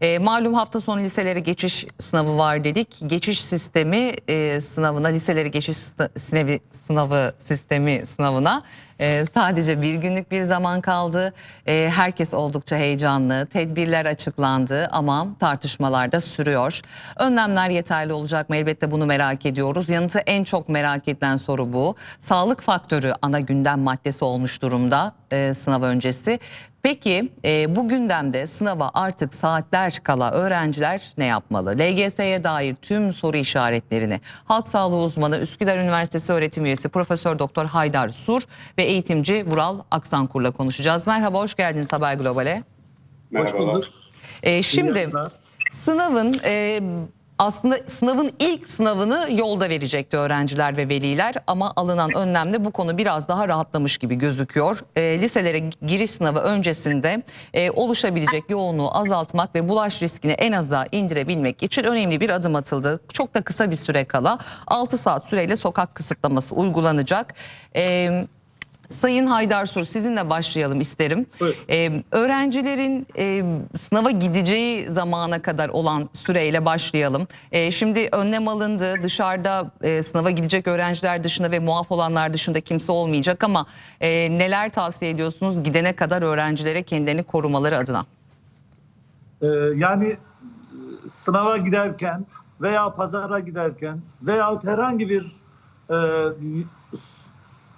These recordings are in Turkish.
E, malum hafta sonu liselere geçiş sınavı var dedik. Geçiş sistemi e, sınavına, liseleri geçiş sı- sınavı, sınavı sistemi sınavına e, sadece bir günlük bir zaman kaldı. E, herkes oldukça heyecanlı. Tedbirler açıklandı ama tartışmalar da sürüyor. Önlemler yeterli olacak mı? Elbette bunu merak ediyoruz. Yanıtı en çok merak edilen soru bu. Sağlık faktörü ana gündem maddesi olmuş durumda e, sınav öncesi. Peki e, bu gündemde sınava artık saatler kala öğrenciler ne yapmalı? LGS'ye dair tüm soru işaretlerini halk sağlığı uzmanı Üsküdar Üniversitesi öğretim üyesi Profesör Doktor Haydar Sur ve eğitimci Vural Aksankur'la konuşacağız. Merhaba, hoş geldiniz Haber Global'e. Hoş Merhabalar. bulduk. E, şimdi sınavın e, aslında sınavın ilk sınavını yolda verecekti öğrenciler ve veliler ama alınan önlemle bu konu biraz daha rahatlamış gibi gözüküyor. E, liselere giriş sınavı öncesinde e, oluşabilecek yoğunluğu azaltmak ve bulaş riskini en aza indirebilmek için önemli bir adım atıldı. Çok da kısa bir süre kala 6 saat süreyle sokak kısıtlaması uygulanacak. E, Sayın Haydar Sur sizinle başlayalım isterim. Buyurun. Ee, öğrencilerin e, sınava gideceği zamana kadar olan süreyle başlayalım. Ee, şimdi önlem alındı. Dışarıda e, sınava gidecek öğrenciler dışında ve muaf olanlar dışında kimse olmayacak ama e, neler tavsiye ediyorsunuz gidene kadar öğrencilere kendilerini korumaları adına? Ee, yani e, sınava giderken veya pazara giderken veya herhangi bir e,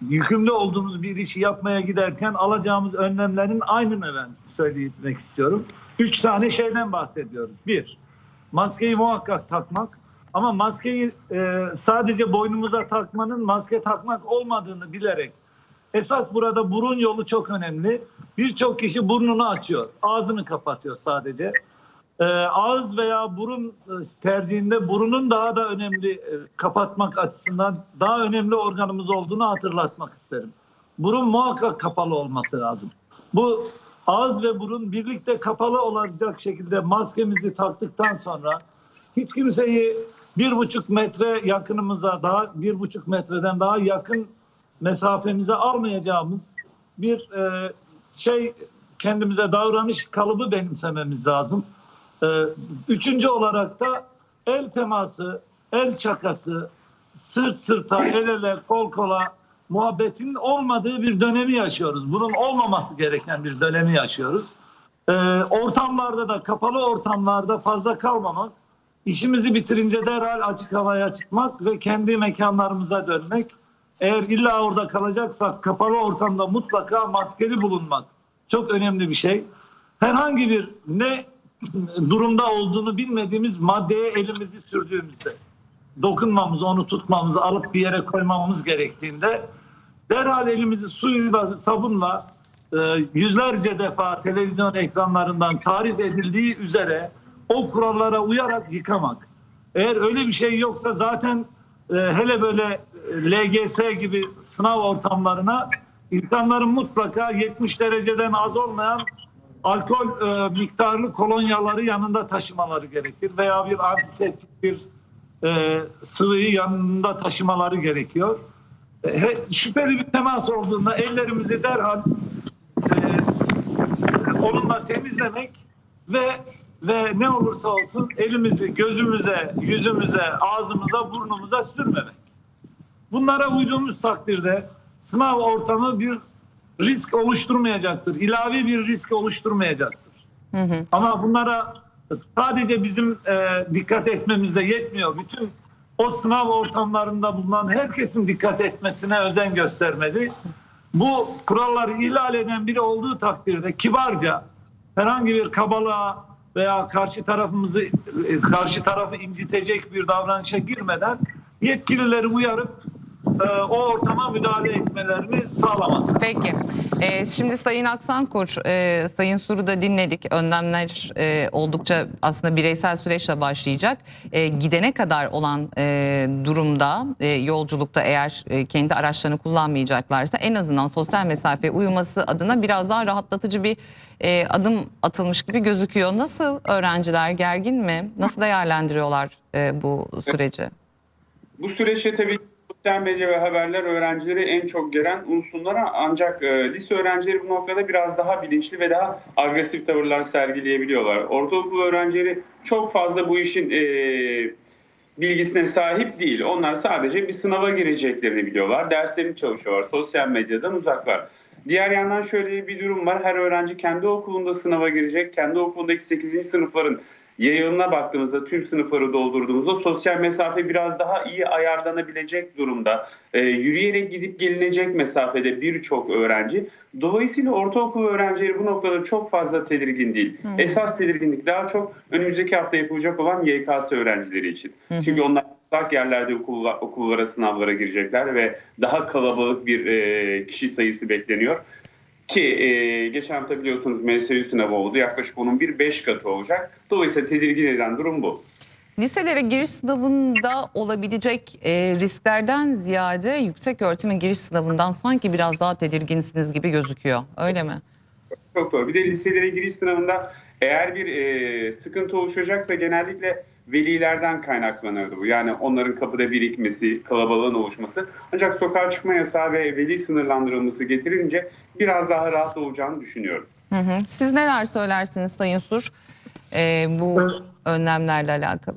yükümlü olduğumuz bir işi yapmaya giderken alacağımız önlemlerin aynını ben söylemek istiyorum. Üç tane şeyden bahsediyoruz. Bir, maskeyi muhakkak takmak. Ama maskeyi e, sadece boynumuza takmanın maske takmak olmadığını bilerek Esas burada burun yolu çok önemli. Birçok kişi burnunu açıyor. Ağzını kapatıyor sadece. Ee, ağız veya burun e, tercihinde burunun daha da önemli e, kapatmak açısından daha önemli organımız olduğunu hatırlatmak isterim. Burun muhakkak kapalı olması lazım. Bu ağız ve burun birlikte kapalı olacak şekilde maskemizi taktıktan sonra hiç kimseyi bir buçuk metre yakınımıza daha bir buçuk metreden daha yakın mesafemize almayacağımız bir e, şey kendimize davranış kalıbı benimsememiz lazım. E, üçüncü olarak da el teması, el çakası, sırt sırta, el ele, kol kola muhabbetin olmadığı bir dönemi yaşıyoruz. Bunun olmaması gereken bir dönemi yaşıyoruz. E, ortamlarda da kapalı ortamlarda fazla kalmamak, işimizi bitirince derhal açık havaya çıkmak ve kendi mekanlarımıza dönmek. Eğer illa orada kalacaksak kapalı ortamda mutlaka maskeli bulunmak çok önemli bir şey. Herhangi bir ne durumda olduğunu bilmediğimiz maddeye elimizi sürdüğümüzde dokunmamız, onu tutmamız, alıp bir yere koymamız gerektiğinde derhal elimizi suyla, sabunla e, yüzlerce defa televizyon ekranlarından tarif edildiği üzere o kurallara uyarak yıkamak. Eğer öyle bir şey yoksa zaten e, hele böyle e, LGS gibi sınav ortamlarına insanların mutlaka 70 dereceden az olmayan alkol e, miktarlı kolonyaları yanında taşımaları gerekir veya bir antiseptik bir e, sıvıyı yanında taşımaları gerekiyor. E, he- şüpheli bir temas olduğunda ellerimizi derhal e, onunla temizlemek ve ve ne olursa olsun elimizi gözümüze, yüzümüze, ağzımıza, burnumuza sürmemek. Bunlara uyduğumuz takdirde sınav ortamı bir risk oluşturmayacaktır. İlavi bir risk oluşturmayacaktır. Ama bunlara sadece bizim e, dikkat etmemiz de yetmiyor. Bütün o sınav ortamlarında bulunan herkesin dikkat etmesine özen göstermeli. Bu kuralları ihlal eden biri olduğu takdirde kibarca herhangi bir kabalığa veya karşı tarafımızı e, karşı tarafı incitecek bir davranışa girmeden yetkilileri uyarıp e, o ortama müdahale etmelerini sağlamak. Peki. Ee, şimdi Sayın Aksankur, e, Sayın Sur'u da dinledik. Önlemler e, oldukça aslında bireysel süreçle başlayacak. E, gidene kadar olan e, durumda, e, yolculukta eğer e, kendi araçlarını kullanmayacaklarsa en azından sosyal mesafeye uyulması adına biraz daha rahatlatıcı bir e, adım atılmış gibi gözüküyor. Nasıl öğrenciler gergin mi? Nasıl değerlendiriyorlar e, bu süreci? Bu süreçte tabii Sosyal medya ve haberler öğrencileri en çok gelen unsurlar ancak e, lise öğrencileri bu noktada biraz daha bilinçli ve daha agresif tavırlar sergileyebiliyorlar. Ortaokul öğrencileri çok fazla bu işin e, bilgisine sahip değil. Onlar sadece bir sınava gireceklerini biliyorlar. Derslerini çalışıyorlar. Sosyal medyadan uzaklar. Diğer yandan şöyle bir durum var. Her öğrenci kendi okulunda sınava girecek. Kendi okulundaki 8. sınıfların yayılına baktığımızda tüm sınıfları doldurduğumuzda sosyal mesafe biraz daha iyi ayarlanabilecek durumda. Ee, yürüyerek gidip gelinecek mesafede birçok öğrenci. Dolayısıyla ortaokul öğrencileri bu noktada çok fazla tedirgin değil. Esas tedirginlik daha çok önümüzdeki hafta yapılacak olan YKS öğrencileri için. Çünkü onlar uzak yerlerde okullar, okullara, sınavlara girecekler ve daha kalabalık bir e, kişi sayısı bekleniyor. Ki e, geçen hafta biliyorsunuz MSU sınavı oldu. Yaklaşık onun bir 5 katı olacak. Dolayısıyla tedirgin eden durum bu. Liselere giriş sınavında olabilecek e, risklerden ziyade yüksek öğretime giriş sınavından sanki biraz daha tedirginsiniz gibi gözüküyor. Öyle mi? Çok doğru. Bir de liselere giriş sınavında eğer bir e, sıkıntı oluşacaksa genellikle velilerden kaynaklanırdı bu. Yani onların kapıda birikmesi, kalabalığın oluşması. Ancak sokağa çıkma yasağı ve veli sınırlandırılması getirince biraz daha rahat olacağını düşünüyorum. Hı hı. Siz neler söylersiniz Sayın Sur e, bu Evet. önlemlerle alakalı?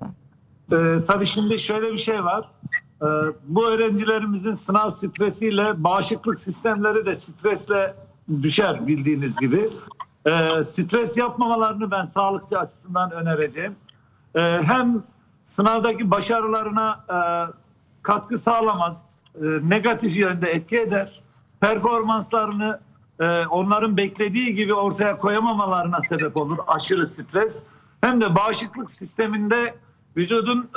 Ee, tabii şimdi şöyle bir şey var. Ee, bu öğrencilerimizin sınav stresiyle bağışıklık sistemleri de stresle düşer bildiğiniz gibi. Ee, stres yapmamalarını ben sağlıkçı açısından önereceğim. Ee, hem sınavdaki başarılarına e, katkı sağlamaz, e, negatif yönde etki eder. Performanslarını e, onların beklediği gibi ortaya koyamamalarına sebep olur aşırı stres. Hem de bağışıklık sisteminde vücudun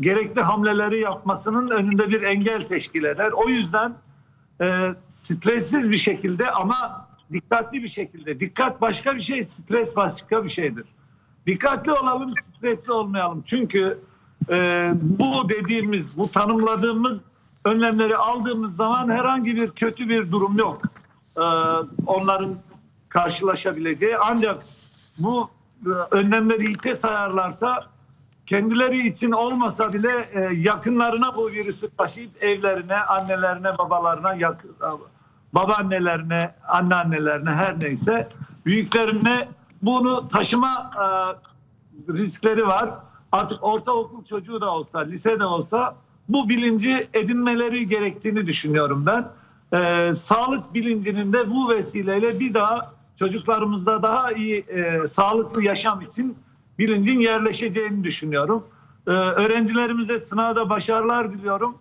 gerekli hamleleri yapmasının önünde bir engel teşkil eder. O yüzden stressiz bir şekilde ama dikkatli bir şekilde. Dikkat başka bir şey, stres başka bir şeydir. Dikkatli olalım, stresli olmayalım. Çünkü e, bu dediğimiz, bu tanımladığımız önlemleri aldığımız zaman herhangi bir kötü bir durum yok. E, onların karşılaşabileceği. Ancak bu e, önlemleri hiçe sayarlarsa kendileri için olmasa bile e, yakınlarına bu virüsü taşıyıp evlerine, annelerine, babalarına, yak, babaannelerine, anneannelerine her neyse büyüklerine bunu taşıma e, riskleri var. Artık ortaokul çocuğu da olsa, lise de olsa bu bilinci edinmeleri gerektiğini düşünüyorum ben. E, sağlık bilincinin de bu vesileyle bir daha çocuklarımızda daha iyi e, sağlıklı yaşam için bilincin yerleşeceğini düşünüyorum. E, öğrencilerimize sınavda başarılar diliyorum.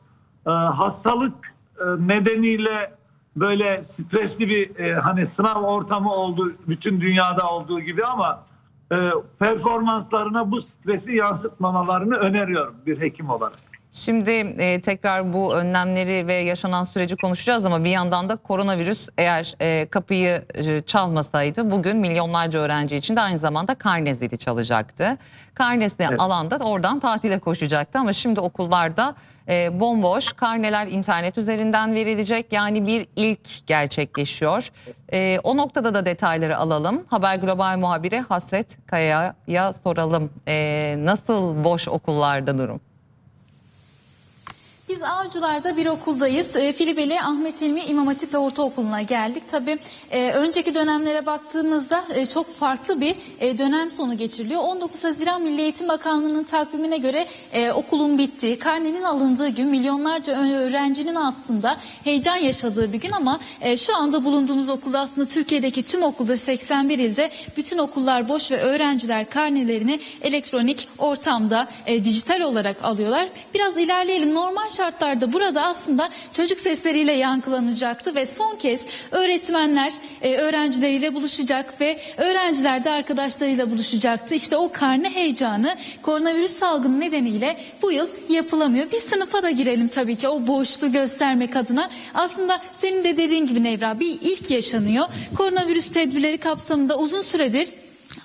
E, hastalık e, nedeniyle böyle stresli bir e, hani sınav ortamı oldu bütün dünyada olduğu gibi ama e, performanslarına bu stresi yansıtmamalarını öneriyorum bir hekim olarak. Şimdi e, tekrar bu önlemleri ve yaşanan süreci konuşacağız ama bir yandan da koronavirüs eğer e, kapıyı e, çalmasaydı bugün milyonlarca öğrenci için de aynı zamanda karne zili çalacaktı. Karnesini Evet. alan da oradan tatile koşacaktı ama şimdi okullarda e, bomboş karneler internet üzerinden verilecek yani bir ilk gerçekleşiyor. E, o noktada da detayları alalım. Haber Global muhabiri Hasret Kaya'ya soralım. E, nasıl boş okullarda durum? Biz Avcılar'da bir okuldayız. E, Filibeli Ahmet İlmi İmam Hatip Ortaokulu'na geldik. Tabii e, önceki dönemlere baktığımızda e, çok farklı bir e, dönem sonu geçiriliyor. 19 Haziran Milli Eğitim Bakanlığı'nın takvimine göre okulun bittiği, karnenin alındığı gün milyonlarca öğrencinin aslında heyecan yaşadığı bir gün ama şu anda bulunduğumuz okulda aslında Türkiye'deki tüm okulda 81 ilde bütün okullar boş ve öğrenciler karnelerini elektronik ortamda dijital olarak alıyorlar. Biraz ilerleyelim. Normal şartlarda burada aslında çocuk sesleriyle yankılanacaktı ve son kez öğretmenler e, öğrencileriyle buluşacak ve öğrenciler de arkadaşlarıyla buluşacaktı. İşte o karne heyecanı koronavirüs salgını nedeniyle bu yıl yapılamıyor. Bir sınıfa da girelim tabii ki o boşluğu göstermek adına. Aslında senin de dediğin gibi Nevra bir ilk yaşanıyor. Koronavirüs tedbirleri kapsamında uzun süredir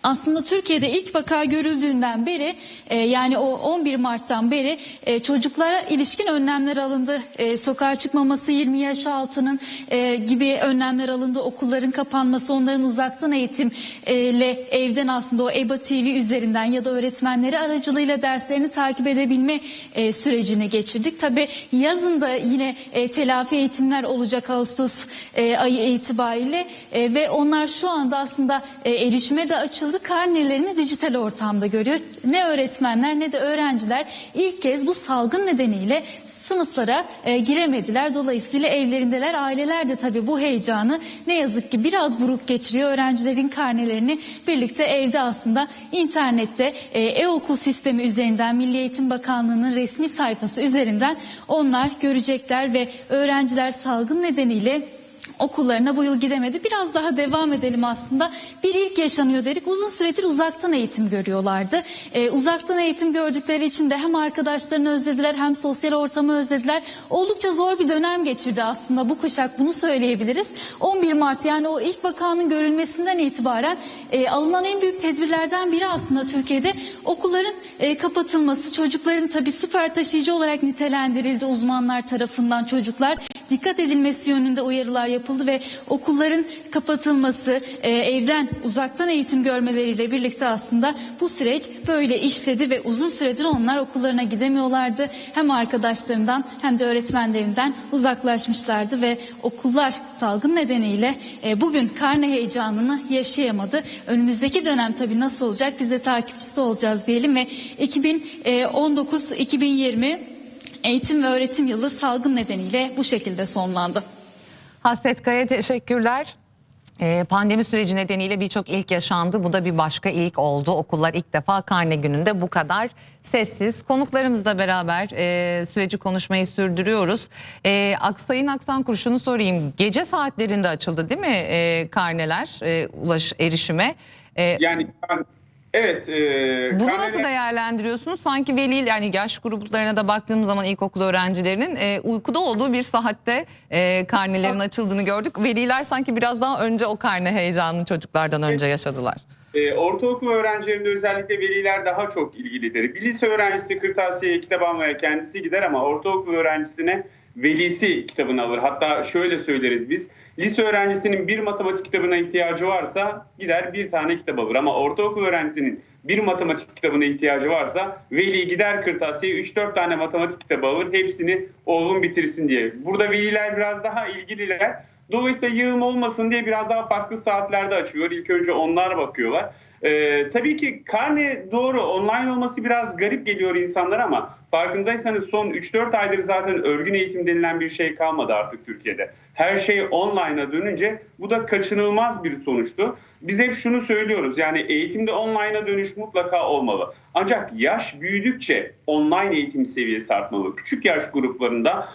aslında Türkiye'de ilk vaka görüldüğünden beri e, yani o 11 Mart'tan beri e, çocuklara ilişkin önlemler alındı. E, sokağa çıkmaması 20 yaş altının e, gibi önlemler alındı. Okulların kapanması, onların uzaktan eğitimle evden aslında o EBA TV üzerinden ya da öğretmenleri aracılığıyla derslerini takip edebilme e, sürecini geçirdik. Tabii yazın da yine e, telafi eğitimler olacak Ağustos e, ayı itibariyle e, ve onlar şu anda aslında e, erişime de açıldı. Karnelerini dijital ortamda görüyor. Ne öğretmenler ne de öğrenciler ilk kez bu salgın nedeniyle sınıflara e, giremediler. Dolayısıyla evlerindeler. Aileler de tabii bu heyecanı ne yazık ki biraz buruk geçiriyor. Öğrencilerin karnelerini birlikte evde aslında internette e, e-okul sistemi üzerinden Milli Eğitim Bakanlığı'nın resmi sayfası üzerinden onlar görecekler ve öğrenciler salgın nedeniyle okullarına bu yıl gidemedi. Biraz daha devam edelim aslında. Bir ilk yaşanıyor dedik. Uzun süredir uzaktan eğitim görüyorlardı. Ee, uzaktan eğitim gördükleri için de hem arkadaşlarını özlediler hem sosyal ortamı özlediler. Oldukça zor bir dönem geçirdi aslında bu kuşak bunu söyleyebiliriz. 11 Mart yani o ilk vakanın görülmesinden itibaren e, alınan en büyük tedbirlerden biri aslında Türkiye'de okulların e, kapatılması. Çocukların tabii süper taşıyıcı olarak nitelendirildi uzmanlar tarafından çocuklar. Dikkat edilmesi yönünde uyarılar yapıldı ve okulların kapatılması, e, evden uzaktan eğitim görmeleriyle birlikte aslında bu süreç böyle işledi ve uzun süredir onlar okullarına gidemiyorlardı. Hem arkadaşlarından hem de öğretmenlerinden uzaklaşmışlardı ve okullar salgın nedeniyle e, bugün karne heyecanını yaşayamadı. Önümüzdeki dönem tabii nasıl olacak biz de takipçisi olacağız diyelim ve 2019-2020 eğitim ve öğretim yılı salgın nedeniyle bu şekilde sonlandı. Hasret Kaya teşekkürler. Ee, Pandemi süreci nedeniyle birçok ilk yaşandı. Bu da bir başka ilk oldu. Okullar ilk defa karne gününde bu kadar sessiz. Konuklarımızla beraber e, süreci konuşmayı sürdürüyoruz. E, Aksay'ın Aksan Kurşu'nu sorayım. Gece saatlerinde açıldı değil mi e, karneler e, ulaş erişime? E, Yani ben- evet. E, Bunu karneler- nasıl değerlendiriyorsunuz? Sanki veli yani yaş gruplarına da baktığım zaman ilkokul öğrencilerinin e, uykuda olduğu bir saatte e, karnelerin açıldığını gördük. Veliler sanki biraz daha önce o karne heyecanını çocuklardan önce yaşadılar. E, ortaokul öğrencilerinde özellikle veliler daha çok ilgilidir. Bir lise öğrencisi kırtasiyeye kitap almaya kendisi gider ama ortaokul öğrencisine velisi kitabını alır. Hatta şöyle söyleriz biz. Lise öğrencisinin bir matematik kitabına ihtiyacı varsa gider bir tane kitap alır. Ama ortaokul öğrencisinin bir matematik kitabına ihtiyacı varsa veli gider kırtasiyeye 3-4 tane matematik kitabı alır. Hepsini oğlum bitirsin diye. Burada veliler biraz daha ilgililer. Dolayısıyla yığım olmasın diye biraz daha farklı saatlerde açıyor. İlk önce onlar bakıyorlar. Ee, tabii ki karne doğru online olması biraz garip geliyor insanlara ama farkındaysanız son 3-4 aydır zaten örgün eğitim denilen bir şey kalmadı artık Türkiye'de. Her şey online'a dönünce bu da kaçınılmaz bir sonuçtu. Biz hep şunu söylüyoruz yani eğitimde online'a dönüş mutlaka olmalı. Ancak yaş büyüdükçe online eğitim seviyesi artmalı. Küçük yaş gruplarında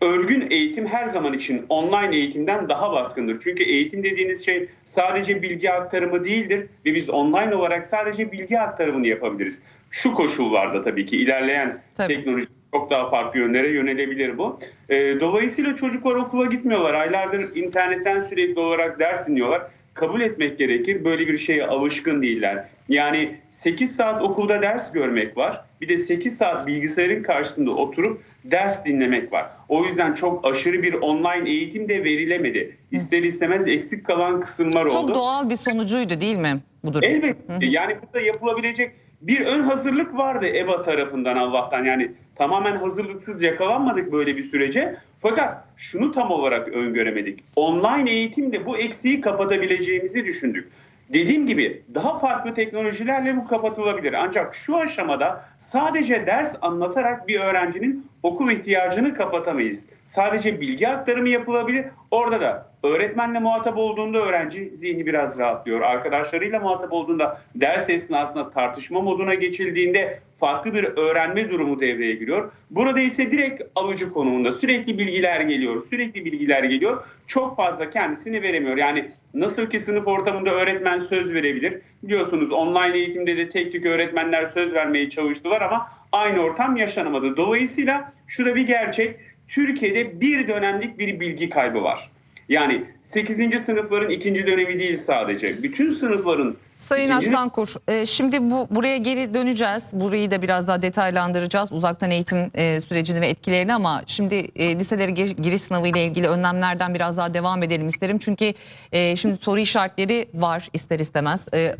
örgün eğitim her zaman için online eğitimden daha baskındır. Çünkü eğitim dediğiniz şey sadece bilgi aktarımı değildir ve biz online olarak sadece bilgi aktarımını yapabiliriz. Şu koşullarda tabii ki ilerleyen Tabii. teknoloji çok daha farklı yönlere yönelebilir bu. Ee, dolayısıyla çocuklar okula gitmiyorlar. Aylardır internetten sürekli olarak ders dinliyorlar. Kabul etmek gerekir. Böyle bir şeye alışkın değiller. Yani 8 saat okulda ders görmek var. Bir de 8 saat bilgisayarın karşısında oturup ders dinlemek var. O yüzden çok aşırı bir online eğitim de verilemedi. İster istemez eksik kalan kısımlar oldu. Çok doğal bir sonucuydu değil mi bu durum? Elbette. Yani burada yapılabilecek bir ön hazırlık vardı EBA tarafından Allah'tan. Yani tamamen hazırlıksız yakalanmadık böyle bir sürece. Fakat şunu tam olarak öngöremedik. Online eğitimde bu eksiği kapatabileceğimizi düşündük. Dediğim gibi daha farklı teknolojilerle bu kapatılabilir. Ancak şu aşamada sadece ders anlatarak bir öğrencinin okul ihtiyacını kapatamayız. Sadece bilgi aktarımı yapılabilir. Orada da öğretmenle muhatap olduğunda öğrenci zihni biraz rahatlıyor. Arkadaşlarıyla muhatap olduğunda ders esnasında tartışma moduna geçildiğinde farklı bir öğrenme durumu devreye giriyor. Burada ise direkt alıcı konumunda sürekli bilgiler geliyor, sürekli bilgiler geliyor. Çok fazla kendisini veremiyor. Yani nasıl ki sınıf ortamında öğretmen söz verebilir. Biliyorsunuz online eğitimde de tek tük öğretmenler söz vermeye çalıştılar ama aynı ortam yaşanamadı. Dolayısıyla şu da bir gerçek. Türkiye'de bir dönemlik bir bilgi kaybı var. Yani 8. sınıfların ikinci dönemi değil sadece. Bütün sınıfların Sayın İkinci- Aksankur, e, şimdi bu buraya geri döneceğiz. Burayı da biraz daha detaylandıracağız. Uzaktan eğitim e, sürecini ve etkilerini ama şimdi e, liselere gir- giriş sınavı ile ilgili önlemlerden biraz daha devam edelim isterim. Çünkü e, şimdi soru işaretleri var ister istemez. E,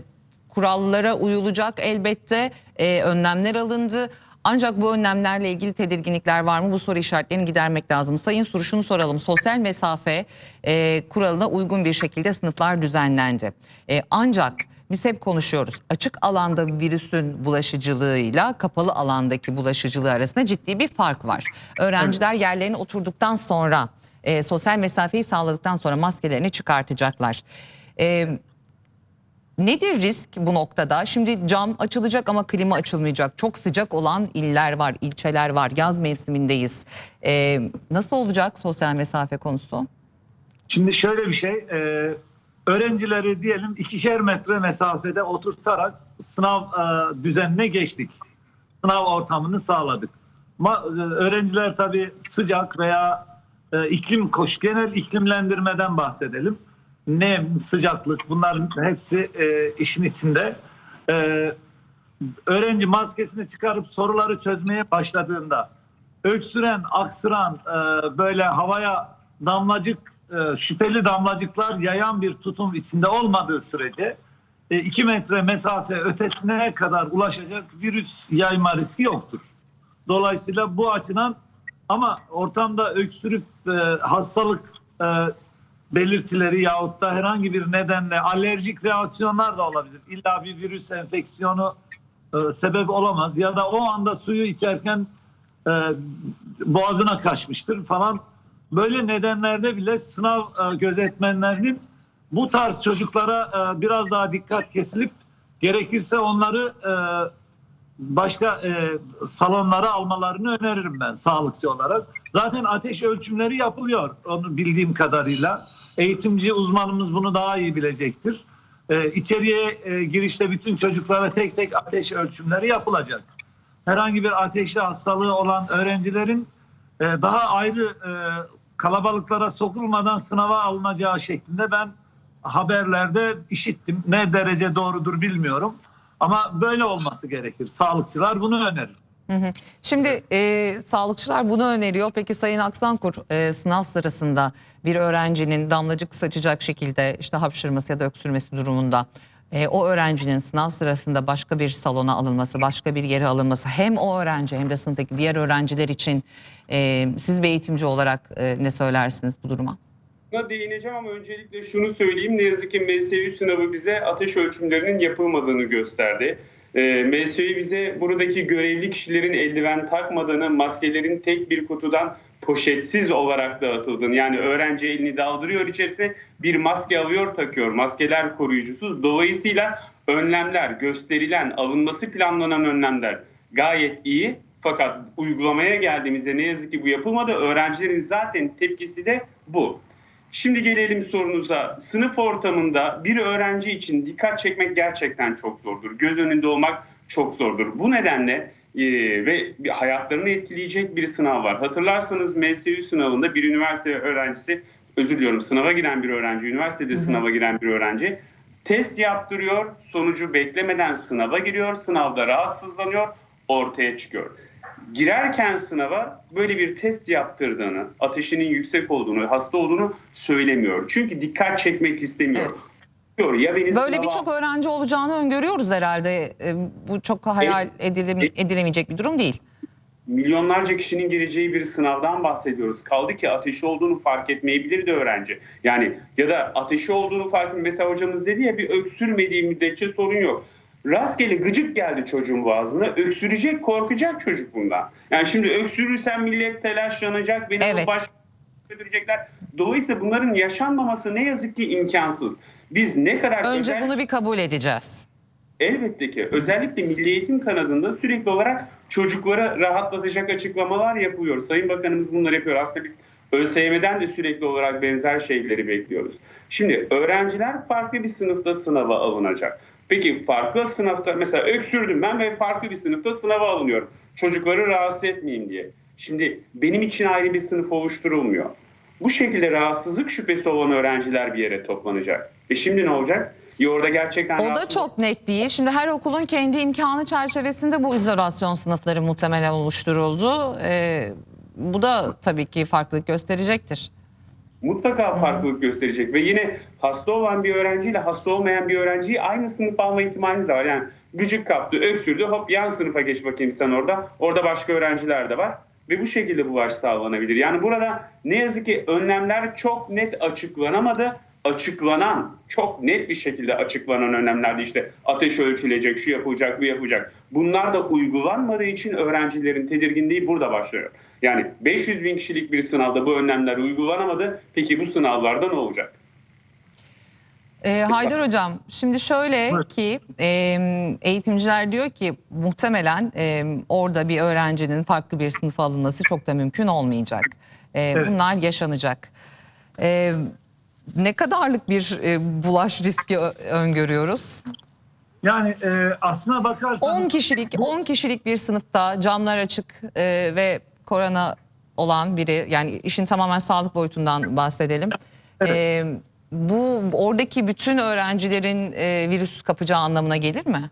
kurallara uyulacak elbette. E, önlemler alındı. Ancak bu önlemlerle ilgili tedirginlikler var mı? Bu soru işaretlerini gidermek lazım. Sayın Suru şunu soralım. Sosyal mesafe e, kuralına uygun bir şekilde sınıflar düzenlendi. E, ancak biz hep konuşuyoruz. Açık alanda virüsün bulaşıcılığıyla kapalı alandaki bulaşıcılığı arasında ciddi bir fark var. Öğrenciler yerlerine oturduktan sonra e, sosyal mesafeyi sağladıktan sonra maskelerini çıkartacaklar. E, Nedir risk bu noktada? Şimdi cam açılacak ama klima açılmayacak. Çok sıcak olan iller var, ilçeler var. Yaz mevsimindeyiz. Ee, nasıl olacak sosyal mesafe konusu? Şimdi şöyle bir şey, e, öğrencileri diyelim ikişer metre mesafede oturtarak sınav e, düzenine geçtik. Sınav ortamını sağladık. Ma, e, öğrenciler tabii sıcak veya e, iklim koş, genel iklimlendirmeden bahsedelim. Nem, sıcaklık bunların hepsi e, işin içinde. E, öğrenci maskesini çıkarıp soruları çözmeye başladığında öksüren, aksıran, e, böyle havaya damlacık, e, şüpheli damlacıklar yayan bir tutum içinde olmadığı sürece 2 metre mesafe ötesine kadar ulaşacak virüs yayma riski yoktur. Dolayısıyla bu açıdan ama ortamda öksürüp e, hastalık e, belirtileri yahut da herhangi bir nedenle alerjik reaksiyonlar da olabilir. İlla bir virüs enfeksiyonu e, sebep olamaz ya da o anda suyu içerken e, boğazına kaçmıştır falan. Böyle nedenlerde bile sınav e, gözetmenlerinin bu tarz çocuklara e, biraz daha dikkat kesilip gerekirse onları e, başka e, salonlara almalarını öneririm ben sağlıkçı olarak. Zaten ateş ölçümleri yapılıyor onu bildiğim kadarıyla. Eğitimci uzmanımız bunu daha iyi bilecektir. E, içeriye e, girişte bütün çocuklara tek tek ateş ölçümleri yapılacak. Herhangi bir ateşli hastalığı olan öğrencilerin e, daha ayrı e, kalabalıklara sokulmadan sınava alınacağı şeklinde ben haberlerde işittim. Ne derece doğrudur bilmiyorum. Ama böyle olması gerekir. Sağlıkçılar bunu önerir. Şimdi e, sağlıkçılar bunu öneriyor. Peki Sayın Aksankur e, sınav sırasında bir öğrencinin damlacık saçacak şekilde işte hapşırması ya da öksürmesi durumunda e, o öğrencinin sınav sırasında başka bir salona alınması, başka bir yere alınması hem o öğrenci hem de sınıftaki diğer öğrenciler için e, siz bir eğitimci olarak e, ne söylersiniz bu duruma? Buna değineceğim ama öncelikle şunu söyleyeyim. Ne yazık ki MSU sınavı bize ateş ölçümlerinin yapılmadığını gösterdi. E, MSU bize buradaki görevli kişilerin eldiven takmadığını, maskelerin tek bir kutudan poşetsiz olarak dağıtıldığını yani öğrenci elini daldırıyor içerisine bir maske alıyor takıyor. Maskeler koruyucusuz. Dolayısıyla önlemler, gösterilen, alınması planlanan önlemler gayet iyi. Fakat uygulamaya geldiğimizde ne yazık ki bu yapılmadı. Öğrencilerin zaten tepkisi de bu. Şimdi gelelim sorunuza. Sınıf ortamında bir öğrenci için dikkat çekmek gerçekten çok zordur. Göz önünde olmak çok zordur. Bu nedenle e, ve hayatlarını etkileyecek bir sınav var. Hatırlarsanız MSU sınavında bir üniversite öğrencisi, özür diliyorum sınava giren bir öğrenci, üniversitede sınava giren bir öğrenci test yaptırıyor, sonucu beklemeden sınava giriyor, sınavda rahatsızlanıyor, ortaya çıkıyor girerken sınava böyle bir test yaptırdığını, ateşinin yüksek olduğunu, hasta olduğunu söylemiyor. Çünkü dikkat çekmek istemiyor. Diyor, Ya beni Böyle sınava- birçok öğrenci olacağını öngörüyoruz herhalde. E, bu çok hayal edilim- edilemeyecek bir durum değil. milyonlarca kişinin gireceği bir sınavdan bahsediyoruz. Kaldı ki ateşi olduğunu fark etmeyebilir de öğrenci. Yani ya da ateşi olduğunu fark mesela hocamız dedi ya bir öksürmediği müddetçe sorun yok. Rastgele gıcık geldi çocuğun boğazına. Öksürecek, korkacak çocuk bundan. Yani şimdi öksürürsen millet telaşlanacak, beni Evet. baş götürecekler. Dolayısıyla bunların yaşanmaması ne yazık ki imkansız. Biz ne kadar Önce özel- bunu bir kabul edeceğiz. Elbette ki özellikle Milli Eğitim kanadında sürekli olarak çocuklara rahatlatacak açıklamalar yapıyor. Sayın Bakanımız bunları yapıyor. Aslında biz ÖSYM'den de sürekli olarak benzer şeyleri bekliyoruz. Şimdi öğrenciler farklı bir sınıfta sınava alınacak. Peki farklı sınıfta mesela öksürdüm ben ve farklı bir sınıfta sınava alınıyorum. Çocukları rahatsız etmeyeyim diye. Şimdi benim için ayrı bir sınıf oluşturulmuyor. Bu şekilde rahatsızlık şüphesi olan öğrenciler bir yere toplanacak. E şimdi ne olacak? Orada gerçekten O da rahatsız- çok net değil. Şimdi her okulun kendi imkanı çerçevesinde bu izolasyon sınıfları muhtemelen oluşturuldu. Ee, bu da tabii ki farklılık gösterecektir. Mutlaka farklılık gösterecek ve yine hasta olan bir öğrenciyle hasta olmayan bir öğrenciyi aynı sınıf alma ihtimaliniz var. Yani gıcık kaptı, öksürdü, hop yan sınıfa geç bakayım sen orada. Orada başka öğrenciler de var ve bu şekilde bulaş sağlanabilir. Yani burada ne yazık ki önlemler çok net açıklanamadı. Açıklanan, çok net bir şekilde açıklanan önlemlerde işte ateş ölçülecek, şu yapılacak, bu yapılacak. Bunlar da uygulanmadığı için öğrencilerin tedirginliği burada başlıyor. Yani 500 bin kişilik bir sınavda bu önlemler uygulanamadı. Peki bu sınavlarda ne olacak? Ee, Haydar Hocam şimdi şöyle Evet. ki e, eğitimciler diyor ki muhtemelen e, orada bir öğrencinin farklı bir sınıfa alınması çok da mümkün olmayacak. E, Evet. Bunlar yaşanacak. E, ne kadarlık bir e, bulaş riski öngörüyoruz? Yani e, aslına bakarsan 10 kişilik 10 kişilik bir sınıfta camlar açık e, ve korona olan biri yani işin tamamen sağlık boyutundan bahsedelim. Evet. E, bu oradaki bütün öğrencilerin e, virüs kapacağı anlamına gelir mi?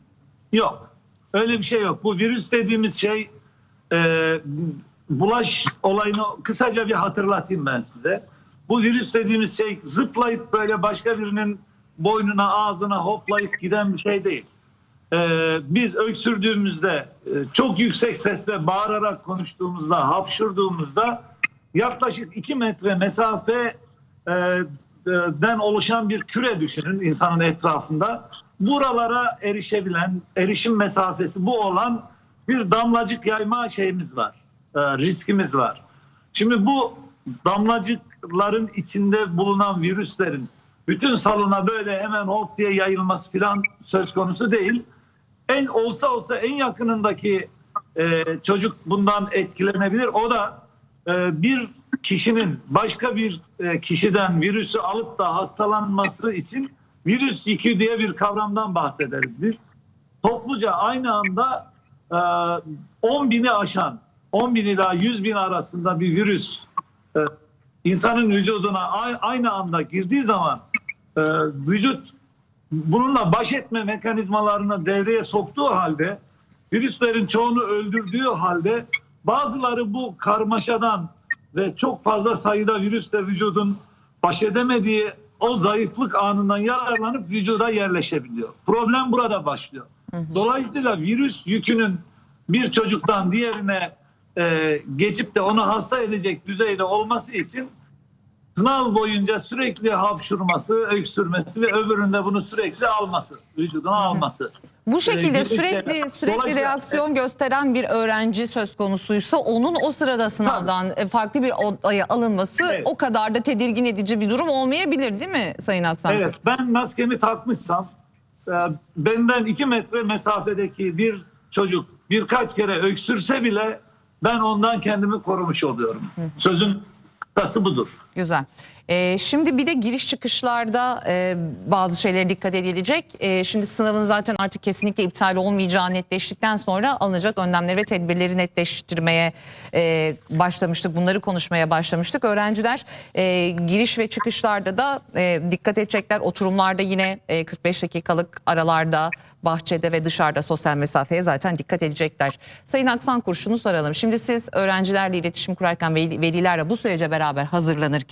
Yok. Öyle bir şey yok. Bu virüs dediğimiz şey e, bulaş olayını kısaca bir hatırlatayım ben size. Bu virüs dediğimiz şey zıplayıp böyle başka birinin boynuna ağzına hoplayıp giden bir şey değil. E, biz öksürdüğümüzde e, çok yüksek sesle bağırarak konuştuğumuzda hapşurduğumuzda yaklaşık 2 metre mesafe e, e, den oluşan bir küre düşünün insanın etrafında. Buralara erişebilen, erişim mesafesi bu olan bir damlacık yayma şeyimiz var. e, riskimiz var. Şimdi bu damlacıkların içinde bulunan virüslerin bütün salona böyle hemen hop diye yayılması falan söz konusu değil. En olsa olsa en yakınındaki e, çocuk bundan etkilenebilir. O da e, bir kişinin başka bir e, kişiden virüsü alıp da hastalanması için virüs yükü diye bir kavramdan bahsederiz biz. Topluca aynı anda e, 10 bini aşan 10 bin ila 100 bin arasında bir virüs e, insanın vücuduna aynı anda girdiği zaman e, vücut bununla baş etme mekanizmalarını devreye soktuğu halde virüslerin çoğunu öldürdüğü halde bazıları bu karmaşadan ve çok fazla sayıda virüsle vücudun baş edemediği o zayıflık anından yararlanıp vücuda yerleşebiliyor. Problem burada başlıyor. Dolayısıyla virüs yükünün bir çocuktan diğerine e, geçip de onu hasta edecek düzeyde olması için sınav boyunca sürekli hapşurması, öksürmesi ve öbüründe bunu sürekli alması, vücuduna alması. Bu şekilde gibi sürekli sürekli reaksiyon gösteren bir öğrenci söz konusuysa onun o sırada sınavdan e, farklı bir odaya alınması Evet. o kadar da tedirgin edici bir durum olmayabilir değil mi Sayın Aksan? Evet ben maskemi takmışsam e, benden iki metre mesafedeki bir çocuk birkaç kere öksürse bile ben ondan kendimi korumuş oluyorum. Sözün kısası budur. Güzel. Ee, şimdi bir de giriş çıkışlarda e, bazı şeylere dikkat edilecek. E, şimdi sınavın zaten artık kesinlikle iptal olmayacağı netleştikten sonra alınacak önlemleri ve tedbirleri netleştirmeye e, başlamıştık. Bunları konuşmaya başlamıştık. Öğrenciler e, giriş ve çıkışlarda da e, dikkat edecekler. Oturumlarda yine e, 45 dakikalık aralarda bahçede ve dışarıda sosyal mesafeye zaten dikkat edecekler. Sayın Aksankur şunu soralım. Şimdi siz öğrencilerle iletişim kurarken veli- velilerle bu sürece beraber hazırlanırken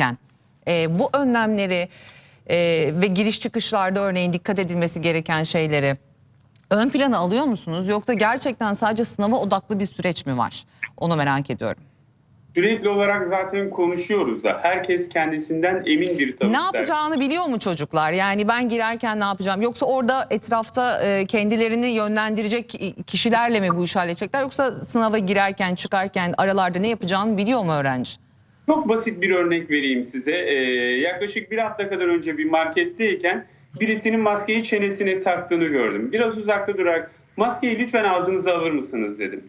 e, bu önlemleri e, ve giriş çıkışlarda örneğin dikkat edilmesi gereken şeyleri ön plana alıyor musunuz? Yoksa gerçekten sadece sınava odaklı bir süreç mi var? Onu merak ediyorum. Sürekli olarak zaten konuşuyoruz da herkes kendisinden emin bir tavır Ne sergiliyor. yapacağını biliyor mu çocuklar? Yani ben girerken ne yapacağım? Yoksa orada etrafta e, kendilerini yönlendirecek kişilerle mi bu işi halledecekler? Yoksa sınava girerken çıkarken aralarda ne yapacağını biliyor mu öğrenci? Çok basit bir örnek vereyim size. Ee, yaklaşık bir hafta kadar önce bir marketteyken birisinin maskeyi çenesine taktığını gördüm. Biraz uzakta durarak maskeyi lütfen ağzınıza alır mısınız dedim.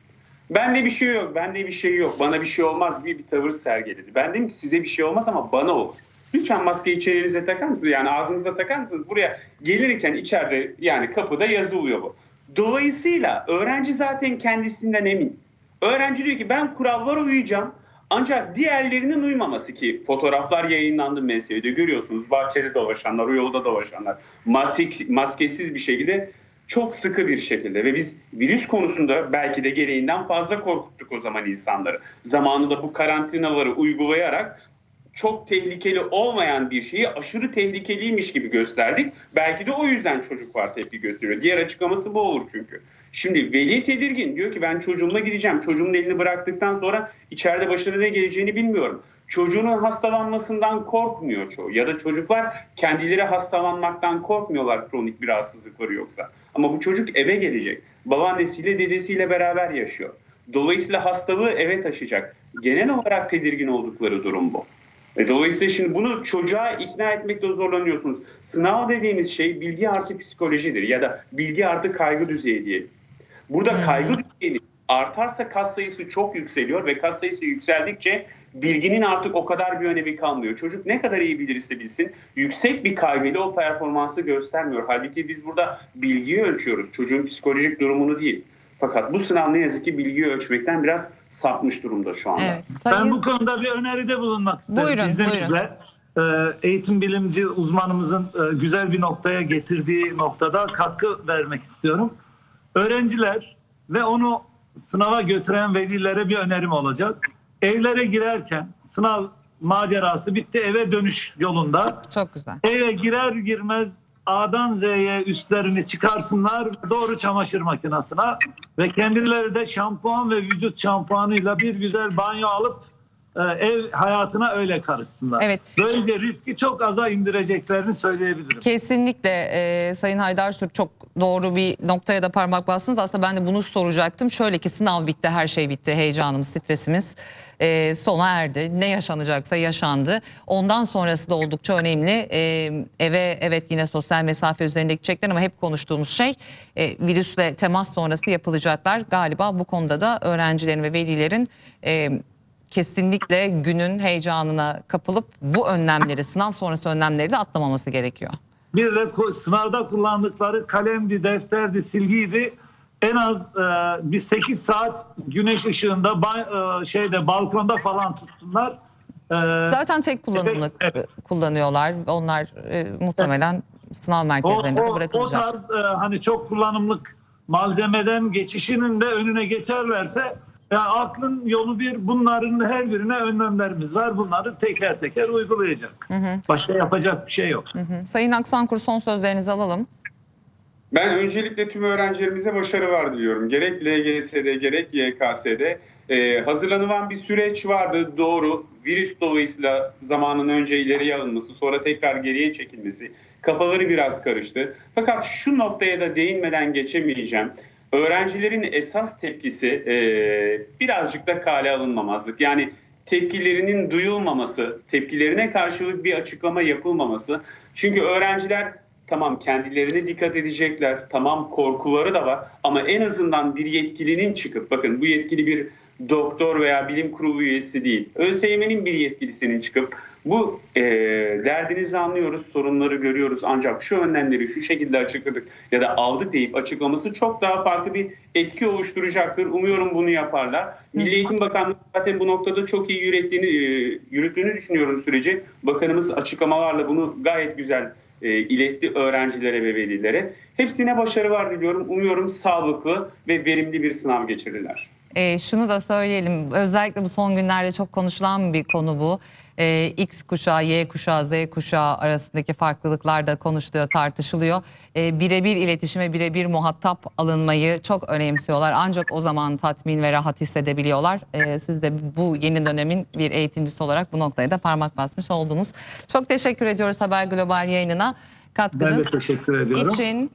Bende bir şey yok, bende bir şey yok, bana bir şey olmaz gibi bir tavır sergiledi. Ben dedim ki size bir şey olmaz ama bana olur. Lütfen maskeyi çenenize takar mısınız? Yani ağzınıza takar mısınız? Buraya gelirken içeride yani kapıda yazılıyor bu. Dolayısıyla öğrenci zaten kendisinden emin. Öğrenci diyor ki ben kurallara uyacağım Ancak diğerlerinin uymaması ki fotoğraflar yayınlandı meselede görüyorsunuz. Bahçede dolaşanlar, yolda dolaşanlar maske, maskesiz bir şekilde çok sıkı bir şekilde ve biz virüs konusunda belki de gereğinden fazla korkuttuk o zaman insanları. Zamanında bu karantinaları uygulayarak çok tehlikeli olmayan bir şeyi aşırı tehlikeliymiş gibi gösterdik. Belki de o yüzden çocuk var tepki gösteriyor. Diğer açıklaması bu olur çünkü. Şimdi veli tedirgin diyor ki ben çocuğumla gideceğim. Çocuğumun elini bıraktıktan sonra içeride başına ne geleceğini bilmiyorum. Çocuğunun hastalanmasından korkmuyor çoğu. Ya da çocuklar kendileri hastalanmaktan korkmuyorlar kronik bir rahatsızlıkları yoksa. Ama bu çocuk eve gelecek. Babaannesiyle dedesiyle beraber yaşıyor. Dolayısıyla hastalığı eve taşıyacak. Genel olarak tedirgin oldukları durum bu. E, Dolayısıyla şimdi bunu çocuğa ikna etmekte zorlanıyorsunuz. Sınav dediğimiz şey bilgi artı psikolojidir ya da bilgi artı kaygı düzeyi diye. Burada kaygı düzeyi artarsa kas sayısı çok yükseliyor ve kas sayısı yükseldikçe bilginin artık o kadar bir önemi kalmıyor. Çocuk ne kadar iyi bilirse bilsin yüksek bir kaygıyla o performansı göstermiyor. Halbuki biz burada bilgiyi ölçüyoruz. Çocuğun psikolojik durumunu değil. Fakat bu sınav ne yazık ki bilgiyi ölçmekten biraz sapmış durumda şu anda. Evet. Ben Sayın bu konuda bir öneride bulunmak isterim. Buyurun, İzninizle. Ee, Eğitim bilimci uzmanımızın e, güzel bir noktaya getirdiği noktada katkı vermek istiyorum. Öğrenciler ve onu sınava götüren velilere bir önerim olacak. Evlere girerken sınav macerası bitti eve dönüş yolunda. çok güzel. Eve girer girmez A'dan Z'ye üstlerini çıkarsınlar doğru çamaşır makinesine ve kendileri de şampuan ve vücut şampuanıyla bir güzel banyo alıp ev hayatına öyle karışsınlar. Evet. Böylece riski çok aza indireceklerini söyleyebilirim. Kesinlikle e, Sayın Haydar Türk çok doğru bir noktaya da parmak bastınız. Aslında ben de bunu soracaktım. Şöyle ki sınav bitti, her şey bitti. Heyecanımız, stresimiz e, sona erdi. Ne yaşanacaksa yaşandı. Ondan sonrası da oldukça önemli. E, eve evet yine sosyal mesafe üzerinde gidecekler ama hep konuştuğumuz şey e, virüsle temas sonrası yapılacaklar. Galiba bu konuda da öğrencilerin ve velilerin... E, kesinlikle günün heyecanına kapılıp bu önlemleri, sınav sonrası önlemleri de atlamaması gerekiyor. Bir de sınavda kullandıkları kalemdi, defterdi, silgiydi. En az e, bir 8 saat güneş ışığında ba- e, şeyde balkonda falan tutsunlar. E, Zaten tek kullanımlık Evet. kullanıyorlar. Onlar e, muhtemelen sınav o, merkezlerinde de o, o bırakılacak. tarz e, hani çok kullanımlık malzemeden geçişinin de önüne geçerlerse yani aklın yolu bir bunların her birine önlemlerimiz var. Bunları teker teker uygulayacak. Başka yapacak bir şey yok. Hı. Sayın Aksankur son sözlerinizi alalım. Ben öncelikle tüm öğrencilerimize başarılar diliyorum. Gerek LGS'de gerek YKS'de. Ee, hazırlanılan bir süreç vardı doğru. Virüs dolayısıyla zamanın önce ileriye alınması sonra tekrar geriye çekilmesi. Kafaları biraz karıştı. Fakat şu noktaya da değinmeden geçemeyeceğim. Öğrencilerin esas tepkisi e, birazcık da kale alınmamazlık. Yani tepkilerinin duyulmaması, tepkilerine karşılık bir açıklama yapılmaması. Çünkü öğrenciler tamam kendilerine dikkat edecekler, tamam korkuları da var ama en azından bir yetkilinin çıkıp, bakın bu yetkili bir doktor veya bilim kurulu üyesi değil, ÖSYM'nin bir yetkilisinin çıkıp bu e, derdinizi anlıyoruz, sorunları görüyoruz ancak şu önlemleri şu şekilde açıkladık ya da aldık deyip açıklaması çok daha farklı bir etki oluşturacaktır. Umuyorum bunu yaparlar. Milli Eğitim Bakanlığı zaten bu noktada çok iyi yürüttüğünü, e, yürüttüğünü düşünüyorum süreci. Bakanımız açıklamalarla bunu gayet güzel e, iletti öğrencilere ve velilere. Hepsine başarılar diliyorum. Umuyorum sağlıklı ve verimli bir sınav geçirirler. E, şunu da söyleyelim. Özellikle bu son günlerde çok konuşulan bir konu bu. E, X kuşağı, Y kuşağı, Z kuşağı arasındaki farklılıklar da konuşuluyor, tartışılıyor. E, birebir iletişime, birebir muhatap alınmayı çok önemsiyorlar. Ancak o zaman tatmin ve rahat hissedebiliyorlar. E, siz de bu yeni dönemin bir eğitimcisi olarak bu noktaya da parmak basmış oldunuz. Çok teşekkür ediyoruz Haber Global yayınına Ben de katkınız teşekkür ediyorum. için.